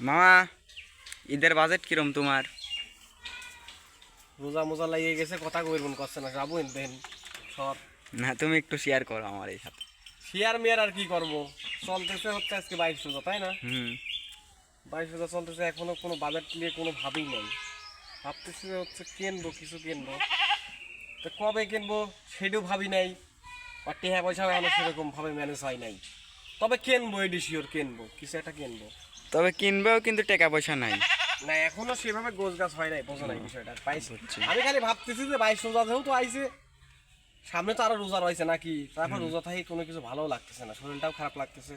মামা ঈদের বাজেট কিরম তোমার? রোজা মোজা লাগিয়ে গেছে কথা কইরবন করছে না যাব দেন সর। না তুমি একটু শেয়ার করো আমার এই সাথে। শেয়ার মেয়ার আর কি করব? চলতেছে হচ্ছে আজকে বাইশ রোজা তাই না? হুম। বাইশ রোজা চলতেছে এখনও কোনো বাজেট নিয়ে কোনো ভাবেই নেই। ভাবতেছি হচ্ছে কিনবো কিছু কিনবো। তো কবে কিনবো সেটাও ভাবি নাই আর টেহা পয়সাও এখনও সেরকম ভাবে ম্যানেজ হয় নাই। তবে কিনবো এডি শিওর কিনবো কিছু একটা কিনবো। তবে কিনবেও কিন্তু টাকা পয়সা নাই। না এখনও সেভাবে গোছ গাছ হয় নাই বোঝা নাই বিষয়টা। বুঝছি। আমি খালি ভাবতেছি যে বাইশ রোজা যেহেতু আইছে সামনে তো আরও রোজা রয়েছে নাকি? তারপর রোজা থাকি কোনো কিছু ভালো লাগতেছে না শরীরটাও খারাপ লাগতেছে।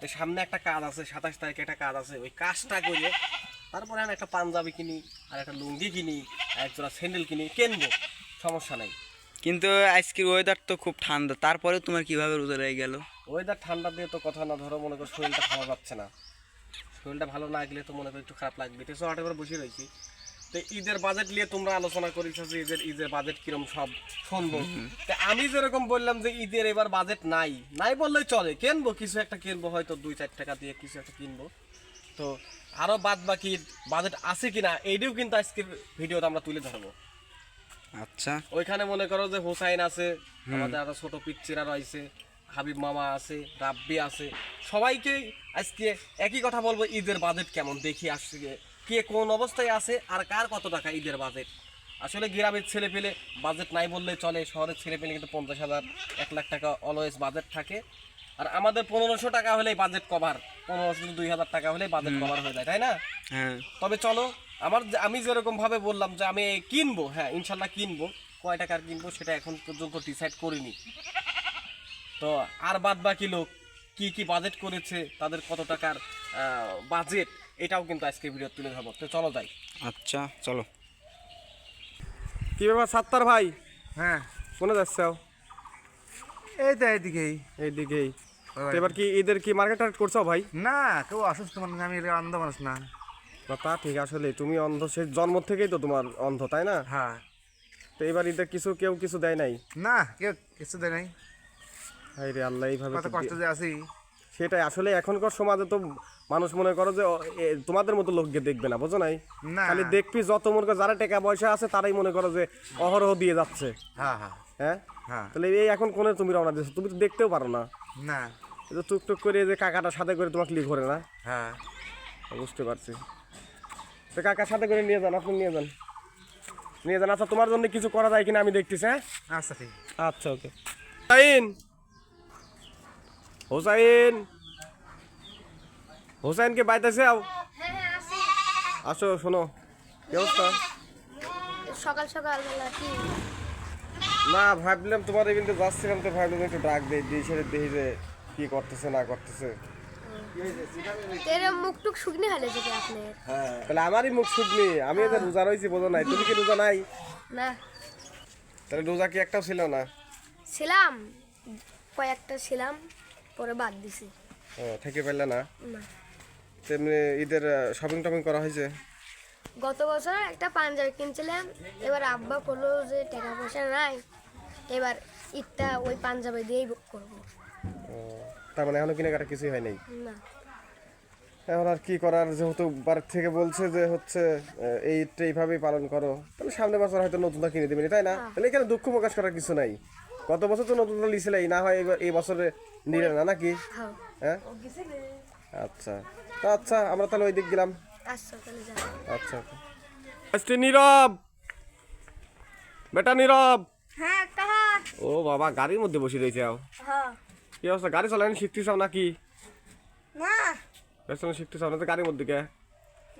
তো সামনে একটা কাজ আছে সাতাশ তারিখে একটা কাজ আছে ওই কাজটা করে তারপরে আমি একটা পাঞ্জাবি কিনি আর একটা লুঙ্গি কিনি আর একজোড়া স্যান্ডেল কিনি কিনবো? সমস্যা নাই। কিন্তু আজকের ওয়েদার তো খুব ঠান্ডা তারপরেও তোমার কীভাবে রোজা রয়ে গেল? ওয়েদার ঠান্ডা দিয়ে তো কথা না ধরো মনে করো শরীরটা খাওয়া যাচ্ছে না। শরীরটা ভালো না গেলে তো মনে করো একটু খারাপ লাগবে। তো হাটে করে বসে রয়েছি। তো ঈদের বাজেট নিয়ে তোমরা আলোচনা করেছ যে ঈদের ঈদের বাজেট কিরম সব শুনব। তো আমি যেরকম বললাম যে ঈদের এবার বাজেট নাই নাই বললেই চলে। কিনবো কিছু একটা কিনবো হয়তো দুই চার টাকা দিয়ে কিছু একটা কিনবো। তো আরও বাদ বাকি বাজেট আছে কিনা এইটাও কিন্তু আজকের ভিডিওতে আমরা তুলে ধরবো। আচ্ছা। ওইখানে মনে করো যে হোসাইন আছে আমাদের আরও ছোট পিচ্চিরা রয়েছে। হাবিব মামা আছে রাব্বি আছে। সবাইকে আজকে একই কথা বলব ঈদের বাজেট কেমন? দেখি আসছে কে কোন অবস্থায় আছে আর কার কত টাকা ঈদের বাজেট? আসলে গ্রামের ছেলে পেলে বাজেট নাই বললে চলে শহরের ছেলে পেলে কিন্তু পঞ্চাশ হাজার এক লাখ টাকা অলওয়েজ বাজেট থাকে। আর আমাদের পনেরোশো টাকা হলেই বাজেট কভার পনেরোশো দুই হাজার টাকা হলেই বাজেট কভার হয়ে যায় তাই না? হ্যাঁ। তবে চলো আমার আমি যেরকম ভাবে বললাম যে আমি কিনবো হ্যাঁ ইনশাল্লাহ কিনবো কয় টাকার কিনবো সেটা এখন পর্যন্ত ডিসাইড করিনি। তো আর বাদ বাকি লোক কি কি বাজেট করেছে তাদের কত টাকার বাজেট এটাও কিন্তু আজকে ভিডিও তুলে ধরবো। তো চলো যাই। আচ্ছা চলো। কি ব্যাপার সাত্তার ভাই? হ্যাঁ কোনে যাচ্ছে? এই তো এইদিকেই এইদিকেই। তো এবার কি ঈদের কি মার্কেট টার্গেট করছ ভাই? না কেউ অসুস্থ মানুষ আমি অন্ধ মানুষ না। না, তা ঠিক আসলে তুমি অন্ধ সে জন্ম থেকেই তো তোমার অন্ধ তাই না? হ্যাঁ। তো এবার ঈদের কিছু কেউ কিছু দেয় নাই? না কেউ কিছু দেয় নাই। হাই রে আল্লাহ এইভাবে কত কষ্ট যে আছি। সেটাই আসলে এখনকার সমাজে তো মানুষ মনে করো যে তোমাদের মতো লোককে দেখবে না বুঝো নাই? খালি দেখবি যত মনে করো যারা টাকা পয়সা আছে তারাই মনে করো যে অহরহ দিয়ে যাচ্ছে। হ্যাঁ হ্যাঁ। হ্যাঁ? হ্যাঁ। তাহলে এই এখন কোনে তুমি রওনা দিচ্ছ তুমি তো দেখতেও পারো না। না। টুকটুক করে যে কাকাটা সাথে করে তোমাকে লিখ করে না? হ্যাঁ। বুঝতে পারছি। তো কাকার সাথে করে নিয়ে যান আপনি নিয়ে যান। নিয়ে যান। আচ্ছা তোমার জন্য কিছু করা যায় কিনা আমি দেখতেছি হ্যাঁ? আচ্ছা ঠিক আচ্ছা ওকে। হোসাইন হোসাইন। হোসাইনকে বাইতেছে আও। হ্যাঁ হ্যাঁ আসো শোনো। কি অবস্থা? সকাল সকাল কি? না ভাবলাম তোমার এই কিন্তু যাচ্ছিলাম তো ভাবলাম একটু ডাক দেই দিয়ে সেটা দেখি যে কি করতেছে না করতেছে। তেরে মুখ টুক শুকনে হলে যদি আপনার? তাহলে আমারই মুখ শুকনি আমি তো রোজা রয়েছি বোঝো নাই। তুমি কি রোজা নাই? না। তাহলে রোজা কি একটাও ছিল না? ছিলাম কয়েকটা ছিলাম। পরে বাদ দিছি। ও থেকে পেলে না? তেমনি ঈদের শপিং টপিং করা হয়েছে? গত বছর একটা পাঞ্জাবি কিনছিলাম এবার আব্বা বলল যে টাকা পয়সা নাই এবার ঈদটা ওই পাঞ্জাবি দিয়েই করব। ও, তার মানে এখনও কেনাকাটা কিছুই হয় নাই? না। এখন আর কি করার? যেহেতু বাড়ির থেকে বলছে যে হচ্ছে আহ, এই ঈদটা এইভাবেই পালন করো। তাহলে সামনে বছর হয়তো নতুনটা কিনে দেবেনি তাই না? তাহলে এখানে দুঃখ প্রকাশ করার কিছু নাই। গত বছর তো নতুনটা লিছিলাই না হয় এবার- এই বছরে নিলে না নাকি? হ্যাঁ। হ্যাঁ? আচ্ছা। তো আচ্ছা আমরা তাহলে ওই দিক গেলাম। আচ্ছা আচ্ছা আজকে নীরব! বেটা নীরব! হ্যাঁ ও বাবা গাড়ির মধ্যে বসে রয়েছে আও। হ্যাঁ। কি অবস্থা? গাড়ি চালানো শিখতে চাও নাকি? না। পেছনে শিখতে চাও না তো গাড়ির মধ্যে কে?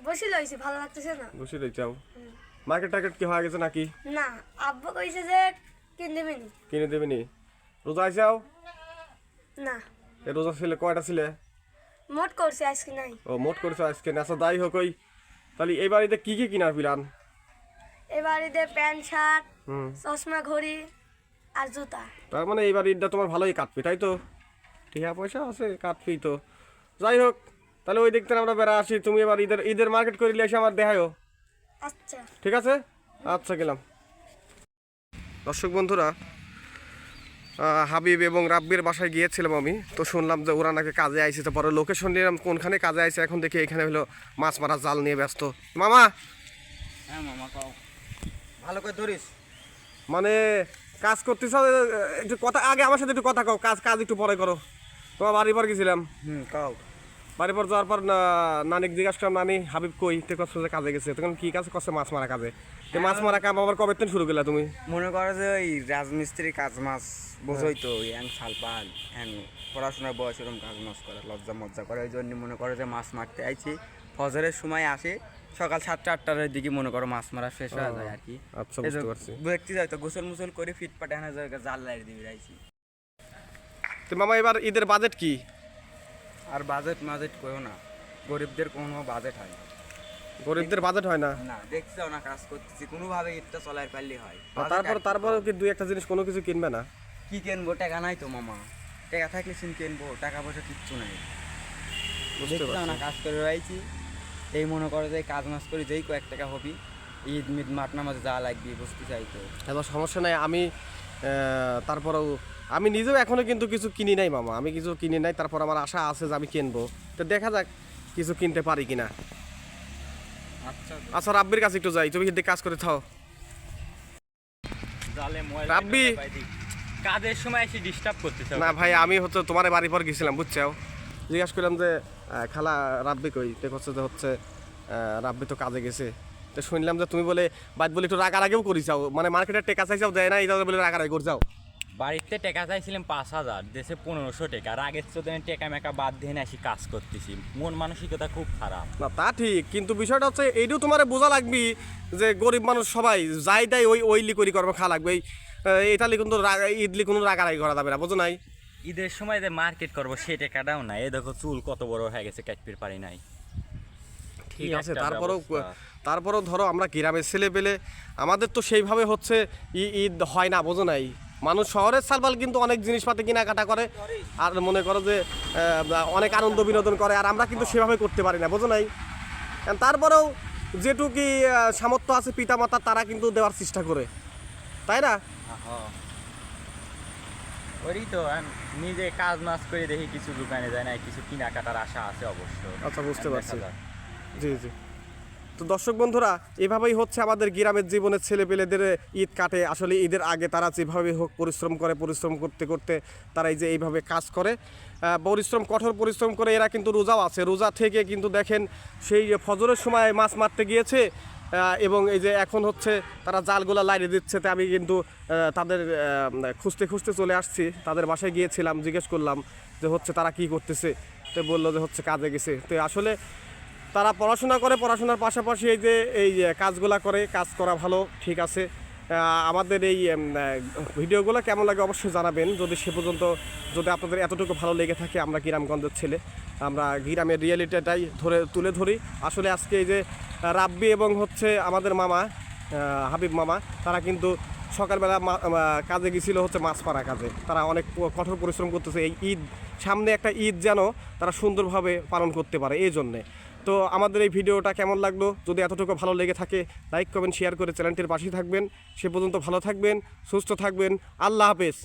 বসে লইছি ভালো লাগতেছে না। বসে রয়েছে আও। মার্কেট টার্কেট কি হয়ে গেছে নাকি? না আব্বা কইছে যে কিনে দেবেনি। কিনে দেবেনি? রোজা আইসে না। এ রোজা ছিলে কয়টা ছিলে মোট করছে আজকে নাই। ও মোট করেছ আজকে আচ্ছা যাই হোক ওই তাহলে এই বাড়িতে কি কি কিনার প্ল্যান এবার ঈদের প্যান্ট শার্ট চশমা ঘড়ি আর জুতা। তার মানে এইবার ঈদটা তোমার ভালোই কাটবে তাই তো টিহা পয়সা আছে কাটবেই তো যাই হোক তাহলে ওই থেকে আমরা বেড়া আসি। তুমি এবার ঈদের ঈদের মার্কেট করে এসে আমার দেখায়ও আচ্ছা। ঠিক আছে? আচ্ছা গেলাম। দর্শক বন্ধুরা হাবিব এবং রাব্বির বাসায় গিয়েছিলাম আমি। তো শুনলাম যে ওরা নাকি কাজে আইছে তো পরে লোকেশন নিলাম কোনখানে কাজে আইছে এখন দেখি এখানে হলো মাছ মারা জাল নিয়ে ব্যস্ত। মামা! হ্যাঁ মামা কাও। ভালো করে ধরিস। মানে কাজ করতেছ একটু কথা আগে আমার সাথে একটু কথা কও কাজ কাজ একটু পরে করো। তোমার বাড়ি পর গেছিলাম। হুম কাও। বাড়ি পর যাওয়ার পর নানিক জিজ্ঞাসা করলাম নানি হাবিব কই? তে যে কাজে গেছে। তখন কি কাজ করছে? মাছ মারা কাজে। তো মাছ মারা কাম আবার কবে থেকে শুরু করলা তুমি? মনে করো যে ওই রাজমিস্ত্রি কাজ মাছ বোঝোই তো ওই হ্যাং সালপাল হ্যাং পড়াশোনার বয়স এরকম কাজ মাছ করে লজ্জা মজ্জা করে। ওই জন্য মনে করো যে মাছ মারতে আইছি। ফজরের সময় আসে সকাল সাতটা আটটার দিকে মনে করো মাছ মারা শেষ হয়ে যায় আর কি। আচ্ছা বুঝতে পারছি। ব্যক্তি যায় তো গোসল মুসল করে ফিট যায় জাল লাইট দিবি আইছি তো মামা এবার ঈদের বাজেট কি? আর বাজেট মাজেট করো না। গরিবদের কোনো বাজেট হয় না। গরিবদের বাজেট হয় না? না দেখছ না কাজ করতেছি কোনোভাবে ঈদটা চলাই পারলে হয়। আর তারপর তারপর কি দুই একটা জিনিস কোনো কিছু কিনবে না? কি কিনবো? টাকা নাই তো মামা। টাকা থাকলে সিন কিনবো টাকা পয়সা কিচ্ছু নাই। দেখছ না কাজ করে রয়েছি। এই মনে করো যে কাজ মাস করি যেই কয়েক টাকা হবি ঈদ মিদ মাঠ নামাজে যা লাগবে বুঝতে চাই তো এবার সমস্যা নাই আমি তারপরেও আমি নিজেও এখনও কিন্তু কিছু কিনি নাই মামা। আমি কিছু কিনি নাই তারপর আমার আশা আছে যে আমি কিনবো। তো দেখা যাক কিছু কিনতে পারি কিনা। আচ্ছা আচ্ছা। রাব্বির কাছে একটু যাই। তুমি কাজ করে থাও। রাব্বি। কাজের সময় এসে ডিস্টার্ব করতেছে না ভাই আমি হচ্ছে তোমার বাড়ি পর গেছিলাম বুঝছ জিজ্ঞাসা করলাম যে খালা রাব্বি কই? তো হচ্ছে যে হচ্ছে রাব্বি তো কাজে গেছে। তো শুনলাম যে তুমি বলে বাদ বলে একটু রাগার আগেও করি যাও মানে মার্কেটের টেকা চাইছাও দেয় না এটা বলে রাগার আগে করে যাও বাড়িতে টাকা চাইছিলাম পাঁচ হাজার দেশে পনেরোশো টাকা। আর আগের চোদ্দ টেকা মেকা বাদ দিয়ে আসি কাজ করতেছি। মন মানসিকতা খুব খারাপ। না তা ঠিক কিন্তু বিষয়টা হচ্ছে এইটাও তোমার বোঝা লাগবে যে গরিব মানুষ সবাই যাই দেয় ওই ওইলি করি করবে খা লাগবে। এই ইতালি কিন্তু রাগ- ইডলি কোনো রাগারাগি করা যাবে না বুঝো নাই? ঈদের সময় যে মার্কেট করব সেই টাকাটাও না এ দেখো চুল কত বড় হয়ে গেছে কাটপির পারি নাই। ঠিক আছে তারপরেও। তারপরেও ধরো আমরা গ্রামের ছেলে পেলে আমাদের তো সেইভাবে হচ্ছে ঈদ হয় না বোঝো নাই। মানুষ শহরের সালবাল কিন্তু অনেক জিনিসপাতি কেনাকাটা করে আর মনে করো যে অনেক আনন্দ বিনোদন করে আর আমরা কিন্তু সেভাবে করতে পারি না বোঝো নাই? তারপরেও যেটুকি সামর্থ্য আছে পিতা পিতামাতা তারা কিন্তু দেওয়ার চেষ্টা করে। তাই না? তো নিজে কাজ মাস করে দেখি কিছু দোকানে যায় না কিছু কেনাকাটার আশা আছে অবশ্য। আচ্ছা, বুঝতে পারছি। জি জি। তো দর্শক বন্ধুরা, এভাবেই হচ্ছে আমাদের গ্রামের জীবনের ছেলেপেলেদের ঈদ কাটে। আসলে ঈদের আগে তারা যেভাবে হোক পরিশ্রম করে, পরিশ্রম করতে করতে তারা এই যে এইভাবে কাজ করে। পরিশ্রম, কঠোর পরিশ্রম করে এরা কিন্তু রোজাও আছে। রোজা থেকে কিন্তু দেখেন সেই ফজরের সময় মাছ মারতে গিয়েছে এবং এই যে এখন হচ্ছে তারা জালগুলা লাইনে দিচ্ছে। তো আমি কিন্তু তাদের খুঁজতে খুঁজতে চলে আসছি। তাদের বাসায় গিয়েছিলাম, জিজ্ঞেস করলাম যে হচ্ছে তারা কি করতেছে? তো বলল যে হচ্ছে কাজে গেছে। তো আসলে তারা পড়াশোনা করে, পড়াশোনার পাশাপাশি এই যে, এই কাজগুলা করে, কাজ করা ভালো, ঠিক আছে। আমাদের এই ভিডিওগুলো কেমন লাগে অবশ্যই জানাবেন। যদি সে পর্যন্ত, যদি আপনাদের এতটুকু ভালো লেগে থাকে, আমরা গ্রামগঞ্জের ছেলে, আমরা গ্রামের রিয়েলিটিটাই ধরে, তুলে ধরি। আসলে আজকে এই যে, রাব্বি এবং হচ্ছে আমাদের মামা হাবিব মামা, তারা কিন্তু সকালবেলা কাজে গেছিল হচ্ছে মাছ মারা কাজে। তারা অনেক কঠোর পরিশ্রম করতেছে। এই ঈদ, সামনে একটা ঈদ যেন তারা সুন্দরভাবে পালন করতে পারে, এই জন্যে। তো আমাদের এই ভিডিওটা কেমন লাগল? যদি এতটুকু ভালো লেগে থাকে লাইক কমেন্ট শেয়ার করে চ্যানেলটির পাশেই থাকবেন। সে পর্যন্ত ভালো থাকবেন, সুস্থ থাকবেন। আল্লাহ হাফেজ।